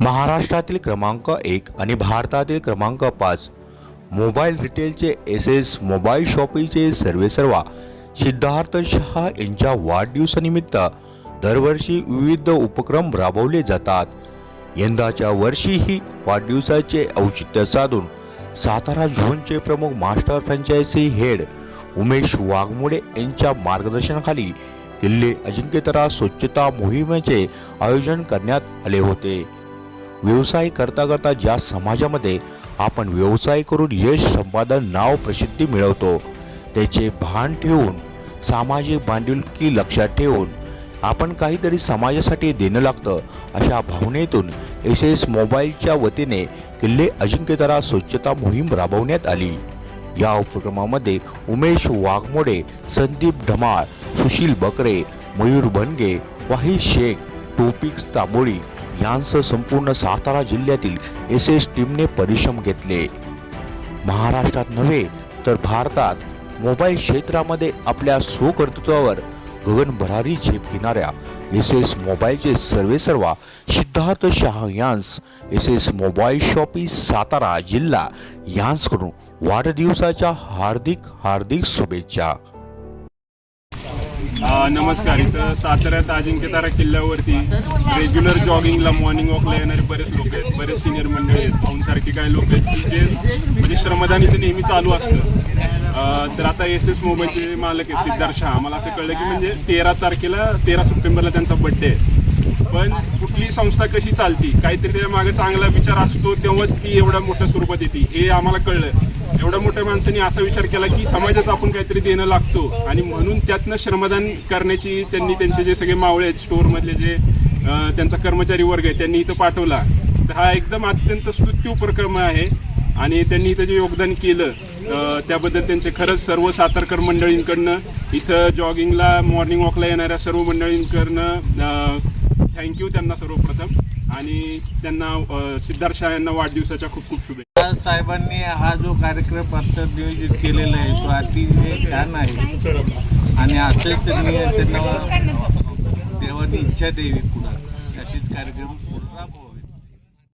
महाराष्ट्रातील क्रमांक एक आणि भारतातील क्रमांक पाच मोबाईल रिटेलचे एस एस मोबाईल शॉपीचे सर्वेसर्वा सिद्धार्थ शहा यांच्या वाढदिवसानिमित्त दरवर्षी विविध उपक्रम राबवले जातात. यंदाच्या वर्षीही वाढदिवसाचे औचित्य साधून सातारा झोनचे प्रमुख master franchise head Umesh Waghmode यांच्या मार्गदर्शनाखाली किल्ले अजिंक्यतरा स्वच्छता मोहिमेचे आयोजन करण्यात आले होते. व्यवसाय करता करता ज्या समाजामध्ये आपण व्यवसाय करून यश संपादन नाव प्रसिद्धी मिळवतो त्याचे भान ठेवून सामाजिक बांधिलकी लक्षात ठेवून आपण काहीतरी समाजासाठी देणं लागतं अशा भावनेतून एस एस मोबाईलच्या वतीने किल्ले अजिंक्यतरा स्वच्छता मोहीम राबवण्यात आली. या उपक्रमामध्ये उमेश वाघमोडे संदीप ढमाळ सुशील बकरे मयूर भनगे वाही शेख टोपिक तांबोळी यांसह संपूर्ण सातारा जिल्ह्यातील एस एस टीमने परिश्रम घेतले. महाराष्ट्रात नव्हे तर भारतात मोबाईल क्षेत्रामध्ये आपल्या स्वकर्तृत्वावर गगनभरारी झेप घेणाऱ्या एस एस मोबाईलचे सर्वेसर्वा सिद्धार्थ शहा यांस S S mobile shoppe Satara जिल्हा यांसकडून वाढदिवसाच्या हार्दिक हार्दिक शुभेच्छा. नमस्कार. इथं साताऱ्यात अजिंक्यतारा किल्ल्यावरती रेग्युलर जॉगिंगला मॉर्निंग वॉकला येणारे बरेच लोक आहेत बरेच सिनियर मंडळी आहेत. भाऊंसारखे काही लोक आहेत की जे म्हणजे श्रमदान इथे नेहमी चालू असतं. तर आता एस एस मोबाईलचे मालक आहे सिद्धार्थ शहा. मला असं कळलं की म्हणजे तेरा तारखेला तेरा सप्टेंबरला त्यांचा बड्डे आहे. पण कुठली संस्था कशी चालती? काहीतरी त्याच्यामागे चांगला विचार असतो तेव्हाच ती एवढ्या मोठ्या स्वरूपात येते. हे आम्हाला कळलं. एवढ्या मोठ्या माणसांनी असा विचार केला की समाजाचा आपण काहीतरी देणं लागतो. आणि म्हणून त्यातनं श्रमदान करण्याची त्यांनी त्यांचे जे सगळे मावळे आहेत स्टोअरमधले जे त्यांचा कर्मचारी वर्ग आहे त्यांनी इथं पाठवला. तर हा एकदम अत्यंत स्तुत्य उपक्रम आहे. आणि त्यांनी इथं जे योगदान केलं त्याबद्दल त्यांचे खरंच सर्व सातारकर मंडळींकडनं इथं जॉगिंगला मॉर्निंग वॉकला येणाऱ्या सर्व मंडळींकडनं थँक्यू त्यांना सर्वप्रथम. आणि त्यांना सिद्धार्थ शाह यांना वाढदिवसाच्या खूप खूप शुभेच्छा. साहेबांनी हा जो कार्यक्रम आता नियोजित केलेला आहे तो अतिशय छान आहे. आणि असंच त्यांनी त्यांना देवानी इच्छा द्यावी पुढं. अशीच कार्यक्रम